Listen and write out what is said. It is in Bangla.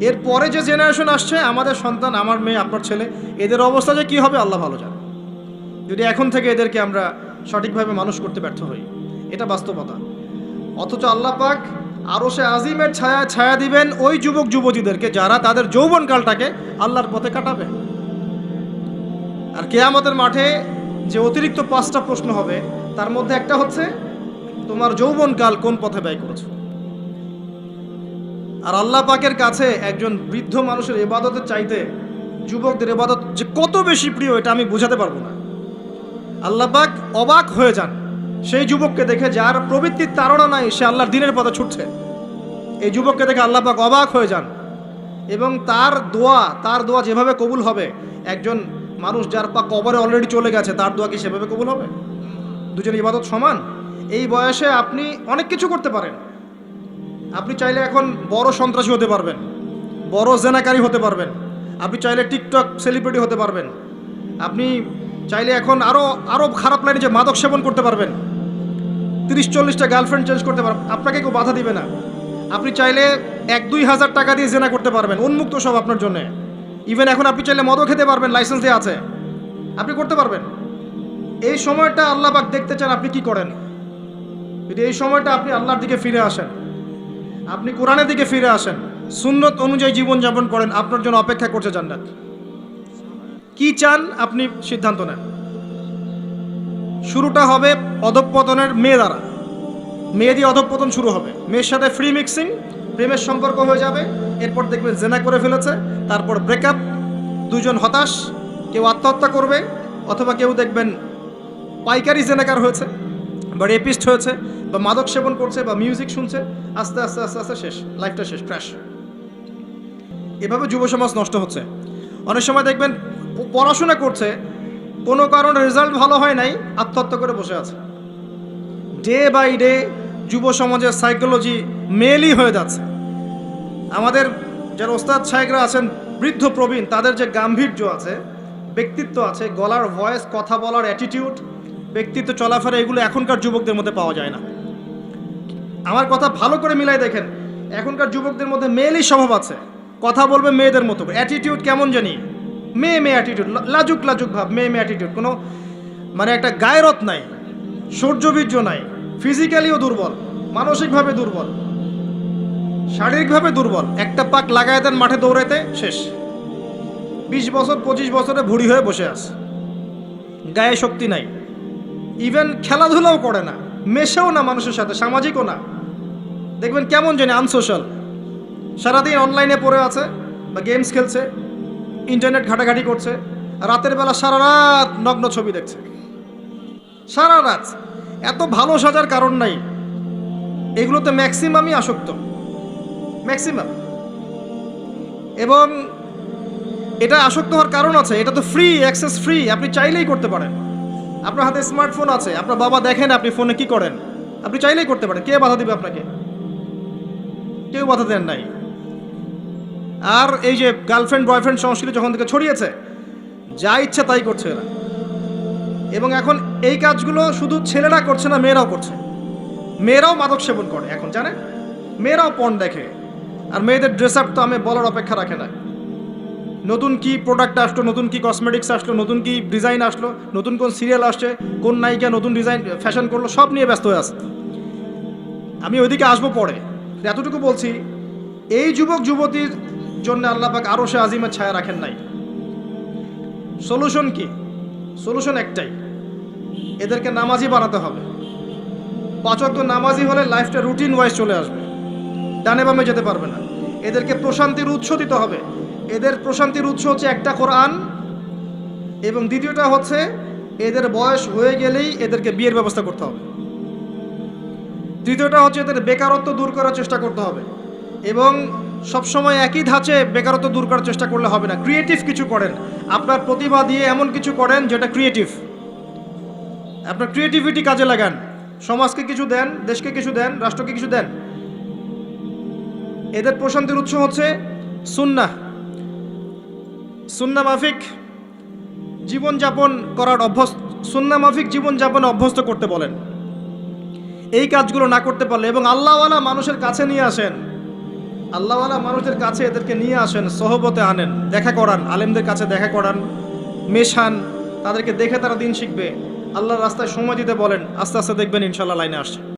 এরপরে যে জেনারেশন আসছে, আমাদের সন্তান, আমার মেয়ে, আপনার ছেলে, এদের অবস্থা যে কী হবে, আল্লাহ ভালো জানে। যদি এখন থেকে এদেরকে আমরা সঠিকভাবে মানুষ করতে ব্যর্থ হই, এটা বাস্তবতা। অথচ আল্লাহ পাক আরও সে আজিমের ছায়া ছায়া দিবেন ওই যুবক, যুবতীদেরকে যারা তাদের যৌবনকালটাকে আল্লাহর পথে কাটাবে। আর কেয়ামতের মাঠে যে অতিরিক্ত পাঁচটা প্রশ্ন হবে, তার মধ্যে একটা হচ্ছে, তোমার যৌবনকাল কোন পথে ব্যয় করেছ? আর আল্লাহ পাকের কাছে একজন বৃদ্ধ মানুষের এবাদতের চাইতে যুবকদের এবাদত যে কত বেশি প্রিয়, এটা আমি বোঝাতে পারব না। আল্লাহ পাক অবাক হয়ে যান। সেই যুবককে দেখে যার প্রবৃত্তির তাড়না নাই, সে আল্লাহর দিনের পথে ছুটছে। এই যুবককে দেখে আল্লাহ পাক অবাক হয়ে যান এবং তার দোয়া তার দোয়া যেভাবে কবুল হবে, একজন মানুষ যার পা কবরে অলরেডি চলে গেছে, তার দোয়া কি সেভাবে কবুল হবে? দুজন ইবাদত সমান? এই বয়সে আপনি অনেক কিছু করতে পারেন। আপনি চাইলে এখন বড় সন্ত্রাসী হতে পারবেন, বড় জেনাকারী হতে পারবেন, আপনি চাইলে টিকটক সেলিব্রিটি হতে পারবেন, আপনি চাইলে এখন আরও আরও খারাপ লাইনে যে মাদক সেবন করতে পারবেন, তিরিশ চল্লিশটা গার্লফ্রেন্ড চেঞ্জ করতে পারবেন, আপনাকে কেউ বাধা দিবে না। আপনি চাইলে এক, দুই হাজার টাকা দিয়ে জেনা করতে পারবেন, উন্মুক্ত সব আপনার জন্য। ইভেন এখন আপনি চাইলে মদও খেতে পারবেন লাইসেন্স দিয়ে আছে। আপনি করতে পারবেন। এই সময়টা আল্লাহ পাক দেখতে চান আপনি কি করেন। যদি এই সময়টা আপনি আল্লাহর দিকে ফিরে আসেন আপনি কোরআনের দিকে ফিরে আসেন। সুন্নত অনুযায়ী জীবনযাপন করেন। আপনার জন্য অপেক্ষা করছে জান্নাত। কি চান আপনি সিদ্ধান্ত নেন। শুরুটা হবে অধঃপতনের মেয়ে দ্বারা। মেয়ে দিয়ে অধঃপতন শুরু হবে। মেয়ের সাথে ফ্রি মিক্সিং প্রেমের সম্পর্ক হয়ে যাবে। এরপর দেখবেন জেনা করে ফেলেছে। তারপর ব্রেকআপ দুজন হতাশ, কেউ আত্মহত্যা করবে, অথবা কেউ দেখবেন পাইকারি জেনাকার হয়েছে। বা রেপিস্ট হয়েছে, বা মাদক সেবন করছে, বা মিউজিক শুনছে, আস্তে আস্তে আস্তে আস্তে শেষ লাইফটা শেষ ক্র্যাশ এভাবে যুব সমাজ নষ্ট হচ্ছে। অনেক সময় দেখবেন, পড়াশোনা করছে, কোনো কারণে রেজাল্ট ভালো হয় নাই, আত্মহত্যা করে বসে আছে। ডে বাই ডে যুব সমাজের সাইকোলজি মেলই হয়ে যাচ্ছে। আমাদের যারা ওস্তাদ সাহেবরা আছেন, বৃদ্ধ প্রবীণ, তাদের যে গাম্ভীর্য আছে, ব্যক্তিত্ব আছে, গলার ভয়েস কথা বলার অ্যাটিটিউড ব্যক্তিত্ব চলাফেরা এগুলো এখনকার যুবকদের মধ্যে পাওয়া যায় না। আমার কথা ভালো করে মিলাই দেখেন, এখনকার যুবকদের মধ্যে মেয়েলই স্বভাব আছে। কথা বলবে মেয়েদের মতো অ্যাটিটিউড কেমন জানি? মেয়ে মেয়ে অ্যাটিটিউড লাজুক লাজুক ভাব, মেয়ে মেয়ে অ্যাটিটিউড কোনো মানে একটা গায়রত নাই, সৌর্যবীর্য নাই ফিজিক্যালিও দুর্বল, মানসিকভাবে দুর্বল, শারীরিকভাবে দুর্বল, একটা পাক লাগায় দেন মাঠে দৌড়াইতে, শেষ। বিশ বছর, পঁচিশ বছরে ভুড়ি হয়ে বসে আছে। গায়ে শক্তি নাই। ইভেন খেলাধুলাও করে না, মেশেও না মানুষের সাথে, সামাজিকও না। দেখবেন কেমন জানি আনসোশ্যাল সারাদিন অনলাইনে পড়ে আছে বা গেমস খেলছে ইন্টারনেট ঘাটাঘাটি করছে, রাতের বেলা সারা রাত নগ্ন ছবি দেখছে। সারা রাত। এত ভালো সাজার কারণ নাই। এগুলোতে ম্যাক্সিমামই আসক্ত। ম্যাক্সিমাম এবং এটা আসক্ত হওয়ার কারণ আছে, এটা তো ফ্রি অ্যাক্সেস ফ্রি আপনি চাইলেই করতে পারেন। আপনার হাতে স্মার্টফোন আছে, আপনার বাবা দেখেন আপনি ফোনে কি করেন। আপনি চাইলেই করতে পারেন, কে বাধা দিবে আপনাকে? কেউ বাধা দেন নাই। আর এই যে গার্লফ্রেন্ড বয়ফ্রেন্ড সংস্কৃতি যখন থেকে ছড়িয়েছে, যা ইচ্ছা তাই করছে এরা। এবং এখন এই কাজগুলো শুধু ছেলেরা করছে না, মেয়েরাও করছে। মেয়েরাও মাদক সেবন করে, এখন জানেন? মেয়েরাও পণ দেখে। আর মেয়েদের ড্রেস আপ তো আমি বলার অপেক্ষা রাখে না। নতুন কি প্রোডাক্ট আসলো, নতুন কি কসমেটিক্স আসলো, নতুন কি ডিজাইন আসলো, নতুন কোন সিরিয়াল আসছে, কোন নায়িকা নতুন ডিজাইন ফ্যাশন করল, সব নিয়ে ব্যস্ত হয়ে আছে। আমি ওইদিকে আসব পরে। এতটুকু বলছি, এই যুবক যুবতীর জন্য আল্লাপাক আরও সে আজিমের ছায়া রাখেন নাই। সলিউশন কি? সলিউশন একটাই। এদেরকে নামাজি বানাতে হবে। পাচক তো নামাজি হলে লাইফটা রুটিন ওয়াইজ চলে আসবে। ডানে বামে যেতে পারবে না। এদেরকে প্রশান্তির উৎস দিতে হবে। এদের প্রশান্তির উৎস হচ্ছে একটা কোরআন, এবং দ্বিতীয়টা হচ্ছে এদের বয়স হয়ে গেলেই এদেরকে বিয়ের ব্যবস্থা করতে হবে। তৃতীয়টা হচ্ছে এদের বেকারত্ব দূর করার চেষ্টা করতে হবে, এবং সবসময় একই ধাঁচে বেকারত্ব দূর করার চেষ্টা করলে হবে না। ক্রিয়েটিভ কিছু করেন। আপনার প্রতিভা দিয়ে এমন কিছু করেন যেটা ক্রিয়েটিভ আপনার ক্রিয়েটিভিটি কাজে লাগান। সমাজকে কিছু দেন, দেশকে কিছু দেন, রাষ্ট্রকে কিছু দেন। এদের প্রশান্তির উৎস হচ্ছে সুন্না সুন্না মাফিক জীবনযাপন করার অভ্যস্ত, সুন্না মাফিক জীবনযাপনে অভ্যস্ত করতে বলেন। এই কাজগুলো না করতে পারলে এবং আল্লাহওয়ালা মানুষের কাছে নিয়ে আসেন, আল্লাহওয়ালা মানুষদের কাছে এদেরকে নিয়ে আসেন, সহবতে আনেন, দেখা করান, আলেমদের কাছে দেখা করান, মেশান, তাদেরকে দেখে তারা দিন শিখবে। আল্লাহর রাস্তায় সময় দিতে বলেন, আস্তে আস্তে দেখবেন ইনশাল্লাহ লাইনে আসছে।